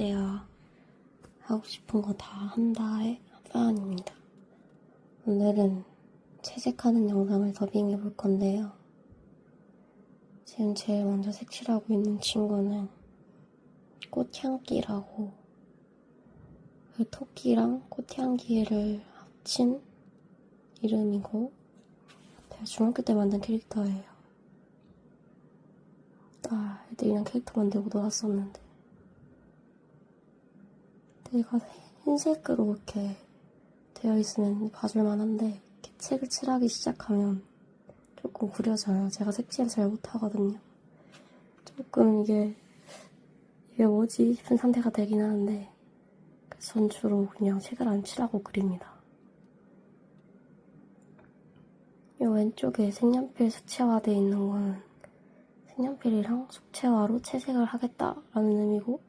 안녕하세요. 하고 싶은 거 다 한다의 하아입니다 오늘은 채색하는 영상을 더빙해 볼 건데요. 지금 제일 먼저 색칠하고 있는 친구는 꽃향기라고 그 토끼랑 꽃향기를 합친 이름이고 제가 중학교 때 만든 캐릭터예요. 아, 애들이랑 캐릭터 만들고 놀았었는데 얘가 흰색으로 이렇게 되어 있으면 봐줄만 한데 이렇게 색을 칠하기 시작하면 조금 구려져요. 제가 색칠을 잘 못하거든요. 조금 이게 이게 뭐지 싶은 상태가 되긴 하는데 전 주로 그냥 색을 안 칠하고 그립니다. 이 왼쪽에 색연필 수채화되어 있는 거는 색연필이랑 수채화로 채색을 하겠다라는 의미고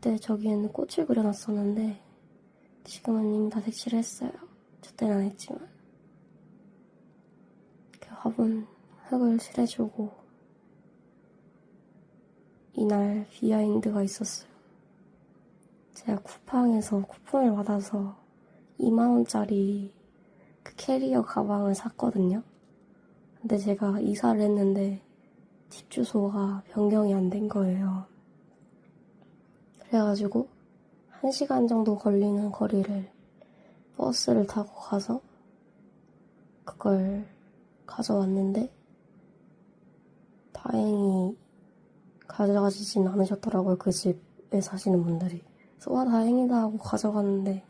그때 저기에는 꽃을 그려놨었는데 지금은 이미 다 색칠을 했어요. 저 때는 안 했지만 이렇게 화분 흙을 칠해주고 이날 비하인드가 있었어요. 제가 쿠팡에서 쿠폰을 받아서 2만원짜리 그 캐리어 가방을 샀거든요. 근데 제가 이사를 했는데 집 주소가 변경이 안 된 거예요. 그래가지고 한 시간 정도 걸리는 거리를 버스를 타고 가서 그걸 가져왔는데 다행히 가져가지진 않으셨더라고요. 그 집에 사시는 분들이. 그래서 와 다행이다 하고 가져갔는데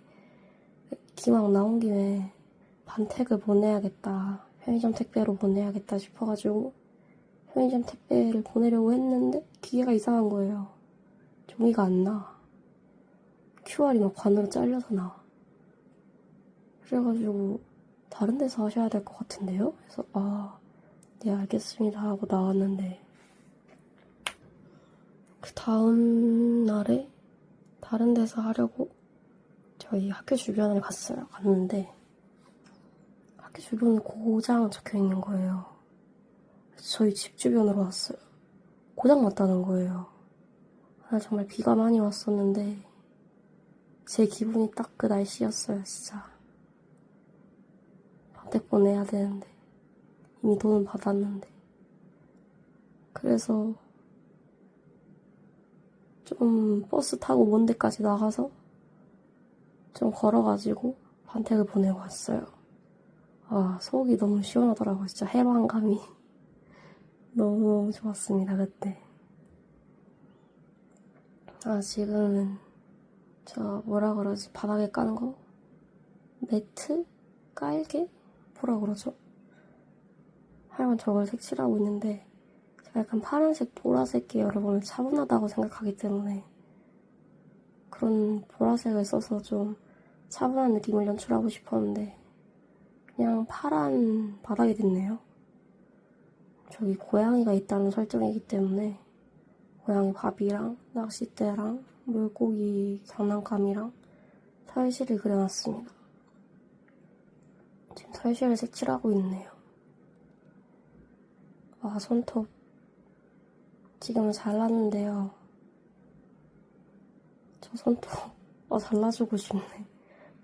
기왕 나온 김에 반택을 보내야겠다. 편의점 택배로 보내야겠다 싶어가지고 편의점 택배를 보내려고 했는데 기계가 이상한 거예요. 종이가 안 나와. QR이 막 반으로 잘려서 나와. 그래가지고 다른 데서 하셔야 될 것 같은데요? 그래서 아, 네 알겠습니다 하고 나왔는데 그 다음 날에 다른 데서 하려고 저희 학교 주변을 갔어요. 갔는데 학교 주변에 고장 적혀 있는 거예요. 저희 집 주변으로 왔어요. 고장 났다는 거예요. 아, 정말 비가 많이 왔었는데 제 기분이 딱 그 날씨였어요, 진짜. 반택 보내야 되는데 이미 돈은 받았는데 그래서 좀 버스 타고 먼 데까지 나가서 좀 걸어가지고 반택을 보내고 왔어요. 아, 속이 너무 시원하더라고요. 진짜 해방감이 너무 좋았습니다, 그때. 아, 지금은 저 뭐라 그러지? 바닥에 까는 거? 매트? 깔개? 뭐라 그러죠? 하여간 저걸 색칠하고 있는데 제가 약간 파란색, 보라색 계열을 보면 차분하다고 생각하기 때문에 그런 보라색을 써서 좀 차분한 느낌을 연출하고 싶었는데 그냥 파란 바닥이 됐네요. 저기 고양이가 있다는 설정이기 때문에 고양이 밥이랑 낚싯대랑 물고기 장난감이랑 설실을 그려놨습니다. 지금 설실을 색칠하고 있네요. 와, 손톱. 지금은 잘랐는데요. 저 손톱, 어, 잘라주고 싶네.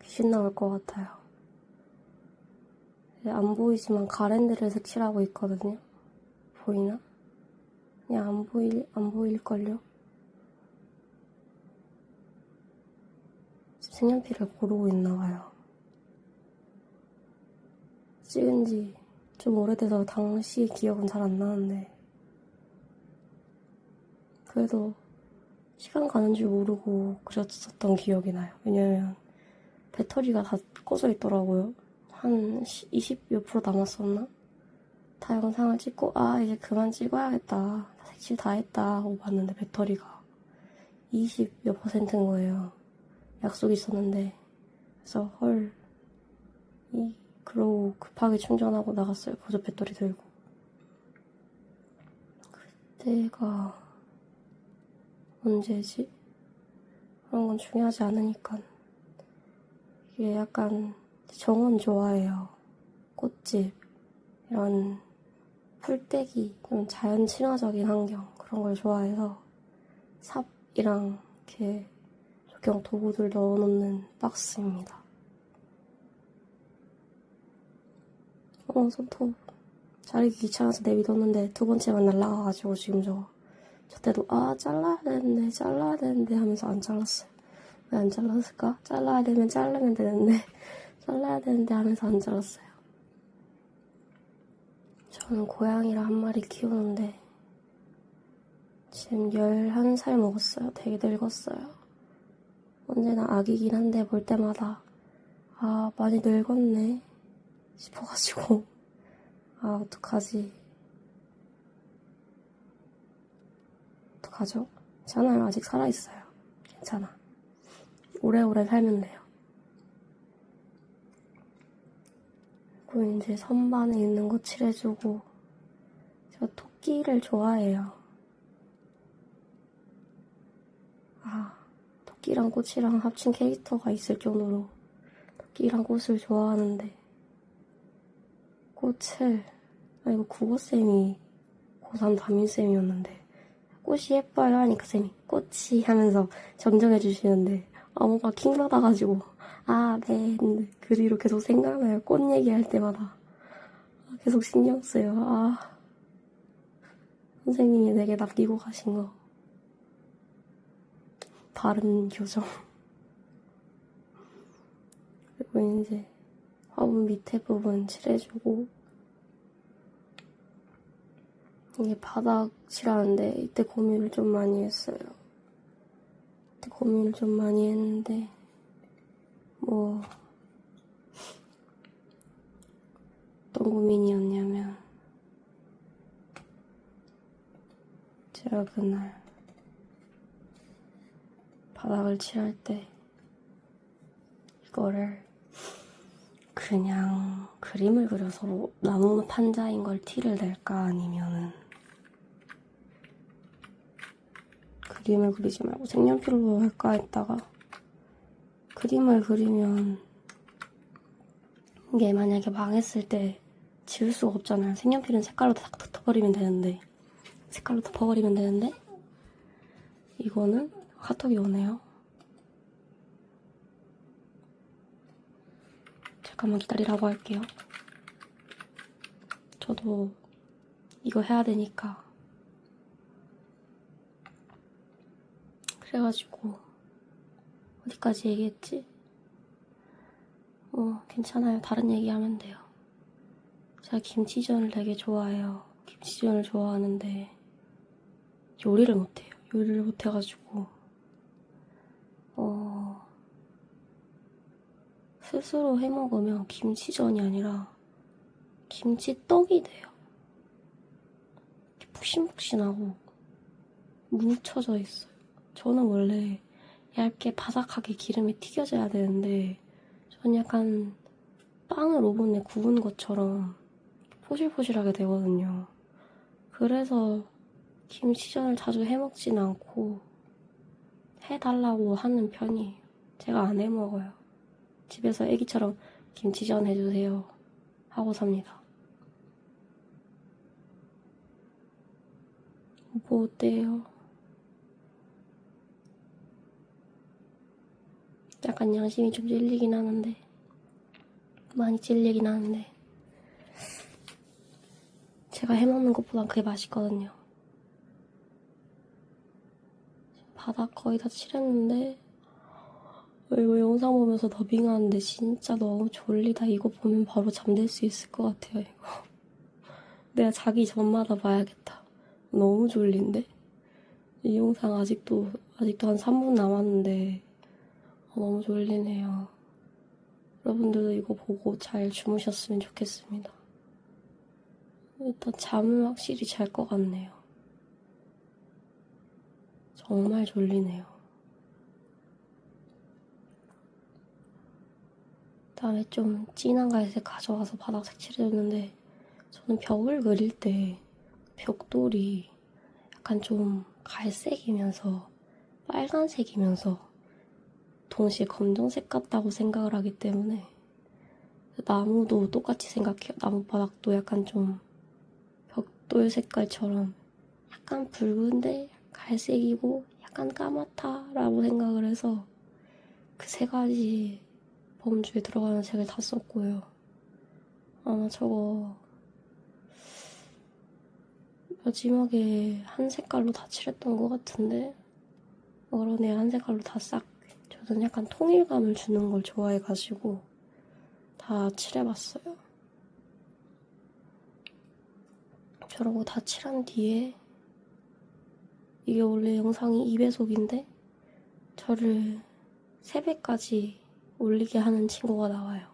귀신 나올 것 같아요. 안 보이지만 가랜드를 색칠하고 있거든요. 보이나? 그냥 안 보일, 안 보일걸요? 색연필을 고르고 있나봐요. 찍은 지 좀 오래돼서 당시 기억은 잘 안 나는데. 그래도 시간 가는 줄 모르고 그렸었던 기억이 나요. 왜냐면 배터리가 다 꺼져 있더라고요. 한 20몇 프로 남았었나? 다 영상을 찍고 아 이제 그만 찍어야겠다. 색칠 다 했다 하고 봤는데 배터리가 20 몇 퍼센트인 거예요. 약속이 있었는데 그래서 헐 이, 그러고 급하게 충전하고 나갔어요. 보조 배터리 들고. 그때가 언제지? 그런 건 중요하지 않으니까. 이게 약간 정원 좋아해요. 꽃집, 이런 풀떼기, 좀 자연 친화적인 환경, 그런 걸 좋아해서 삽이랑 이렇게 조경 도구들 넣어놓는 박스입니다. 어, 손톱. 자르기 귀찮아서 내비뒀는데 두 번째만 날라가가지고 지금 저, 저 때도 아, 잘라야 되는데, 잘라야 되는데 하면서 안 잘랐어요. 왜 안 잘랐을까? 잘라야 되면 자르면 되는데, 잘라야 되는데 하면서 안 잘랐어요. 저는 고양이를 한 마리 키우는데, 지금 11살 먹었어요. 되게 늙었어요. 언제나 아기긴 한데 볼 때마다 아 많이 늙었네 싶어가지고 아 어떡하지 어떡하죠? 괜찮아요 아직 살아있어요 괜찮아 오래오래 살면 돼요 그리고 이제 선반에 있는 거 칠해주고 제가 토끼를 좋아해요. 아 토끼랑 꽃이랑 합친 캐릭터가 있을 정도로 토끼랑 꽃을 좋아하는데 꽃을 아 이거 국어쌤이 고3 담임쌤이었는데 꽃이 예뻐요 하니까 쌤이 꽃이 하면서 정정해 주시는데 아 뭔가 킹받아가지고 아 네. 그 뒤로 계속 생각나요. 꽃 얘기할 때마다. 아, 계속 신경 쓰여 아. 선생님이 내게 남기고 가신 거. 바른 교정. 그리고 이제 화분 밑에 부분 칠해주고. 이게 바닥 칠하는데 이때 고민을 좀 많이 했어요. 이때 고민을 좀 많이 했는데 뭐 어떤 고민이었냐면 제가 그날 바닥을 칠할 때 이거를 그냥 그림을 그려서 나무 판자인 걸 티를 낼까 아니면은 그림을 그리지 말고 색연필로 할까 했다가 그림을 그리면 이게 만약에 망했을 때 지울 수가 없잖아요. 색연필은 색깔로 딱 덮어버리면 되는데 색깔로 덮어버리면 되는데 이거는 카톡이 오네요. 잠깐만 기다리라고 할게요. 저도 이거 해야 되니까. 그래가지고 어디까지 얘기했지? 어, 괜찮아요. 다른 얘기하면 돼요. 제가 김치전을 되게 좋아해요. 김치전을 좋아하는데 요리를 못해요. 요리를 못해가지고 어 스스로 해먹으면 김치전이 아니라 김치떡이 돼요. 푹신푹신하고 뭉쳐져 있어요. 저는 원래 얇게 바삭하게 기름에 튀겨져야 되는데 저는 약간 빵을 오븐에 구운 것처럼 포실포실하게 되거든요. 그래서 김치전을 자주 해먹진 않고 해달라고 하는 편이에요. 제가 안 해먹어요. 집에서 애기처럼 김치전 해주세요 하고 삽니다. 뭐 어때요? 약간 양심이 좀 찔리긴 하는데 많이 찔리긴 하는데 제가 해먹는 것보단 그게 맛있거든요. 바닥 거의 다 칠했는데 이거 영상 보면서 더빙하는데 진짜 너무 졸리다. 이거 보면 바로 잠들 수 있을 것 같아요, 이거. 내가 자기 전마다 봐야겠다. 너무 졸린데? 이 영상 아직도, 아직도 한 3분 남았는데, 어, 너무 졸리네요. 여러분들도 이거 보고 잘 주무셨으면 좋겠습니다. 일단 잠은 확실히 잘 것 같네요. 정말 졸리네요. 다음에 좀 진한 갈색 가져와서 바닥 색칠해줬는데 저는 벽을 그릴 때 벽돌이 약간 좀 갈색이면서 빨간색이면서 동시에 검정색 같다고 생각을 하기 때문에 나무도 똑같이 생각해요. 나무 바닥도 약간 좀 벽돌 색깔처럼 약간 붉은데 갈색이고 약간 까맣다라고 생각을 해서 그 세 가지 범주에 들어가는 색을 다 썼고요. 아마 저거 마지막에 한 색깔로 다 칠했던 것 같은데 그러네 한 색깔로 다 싹. 저는 약간 통일감을 주는 걸 좋아해가지고 다 칠해봤어요. 저러고 다 칠한 뒤에 이게 원래 영상이 2배속인데 저를 3배까지 올리게 하는 친구가 나와요.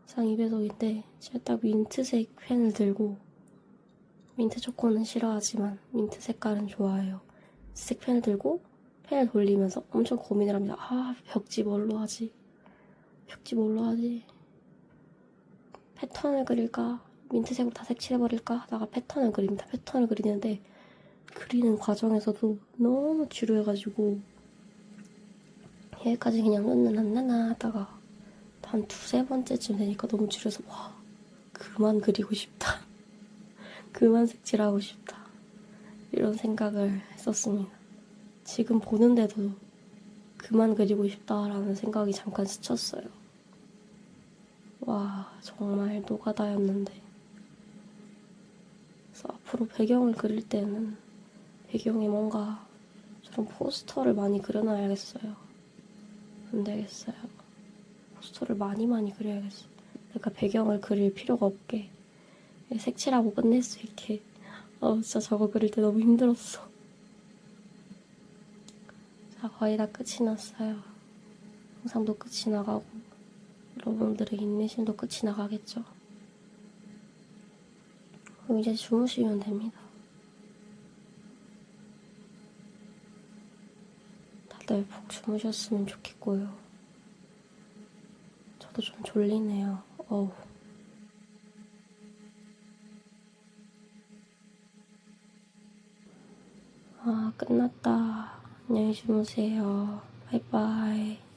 영상 2배속인데 제가 딱 민트색 펜을 들고 민트 초코는 싫어하지만 민트 색깔은 좋아해요. 색 펜을 들고 펜을 돌리면서 엄청 고민을 합니다. 아 벽지 뭘로 하지? 벽지 뭘로 하지? 패턴을 그릴까? 민트색으로 다 색칠해버릴까? 하다가 패턴을 그립니다. 패턴을 그리는데 그리는 과정에서도 너무 지루해가지고 여기까지 그냥 눈는안나나 하다가 한 두세 번째쯤 되니까 너무 지루해서 와 그만 그리고 싶다. 그만 색칠하고 싶다. 이런 생각을 했었습니다. 지금 보는데도 그만 그리고 싶다라는 생각이 잠깐 스쳤어요. 와, 정말 노가다였는데. 그래서 앞으로 배경을 그릴 때는 배경에 뭔가 저런 포스터를 많이 그려놔야겠어요. 안 되겠어요. 포스터를 많이 많이 그려야겠어요. 그러니까 배경을 그릴 필요가 없게 색칠하고 끝낼 수 있게. 어, 진짜 저거 그릴 때 너무 힘들었어. 자, 거의 다 끝이 났어요. 영상도 끝이 나가고, 여러분들의 인내심도 끝이 나가겠죠. 그럼 이제 주무시면 됩니다. 다들 푹 주무셨으면 좋겠고요. 저도 좀 졸리네요. 어우. 아, 끝났다. 안녕히 주무세요. 바이바이.